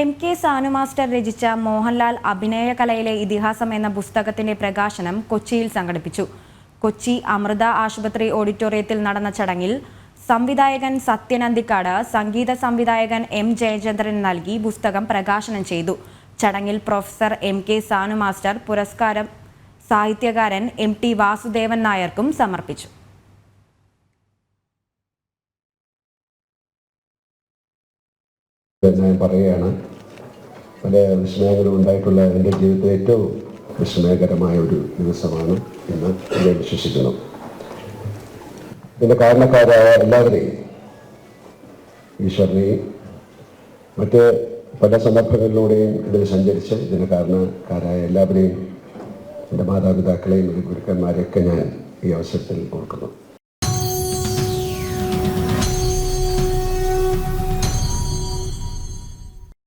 M K Sanu master രചിച്ച മോഹൻലാൽ അഭിനയ കലയിലെ ഇതിഹാസം എന്ന പുസ്തകത്തിന്റെ പ്രകാശനം കൊച്ചിയിൽ സംഘടിപ്പിച്ചു. കൊച്ചി അമൃത ആശുപത്രി ഓഡിറ്റോറിയത്തിൽ നടന്ന ചടങ്ങിൽ സംവിധായകൻ സത്യൻ അന്തിക്കാട് സംഗീത സംവിധായകൻ എം ജയചന്ദ്രൻ നൽകി പുസ്തകം പ്രകാശനം ചെയ്തു. ചടങ്ങിൽ professor M K Sanu master പുരസ്കാരം സാഹിത്യകാരൻ എം ടി വാസുദേവൻ നായർക്കും സമർപ്പിച്ചു. ഞാൻ പറയുകയാണ്. പല വിസ്മയങ്ങളും ഉണ്ടായിട്ടുള്ള എന്റെ ജീവിതത്തിലെ ഏറ്റവും വിസ്മയകരമായ ഒരു ദിവസമാണ് എന്ന് ഞാൻ വിശ്വസിക്കുന്നു. ഇതിന്റെ കാരണക്കാരായ എല്ലാവരെയും ഈശ്വരനെയും മറ്റ് പല സന്ദർഭങ്ങളിലൂടെയും ഇതിൽ സഞ്ചരിച്ച് ഇതിന് കാരണക്കാരായ എല്ലാവരെയും എന്റെ മാതാപിതാക്കളെയും ഗുരുക്കന്മാരെയൊക്കെ ഞാൻ ഈ അവസരത്തിൽ ഓർക്കുന്നു.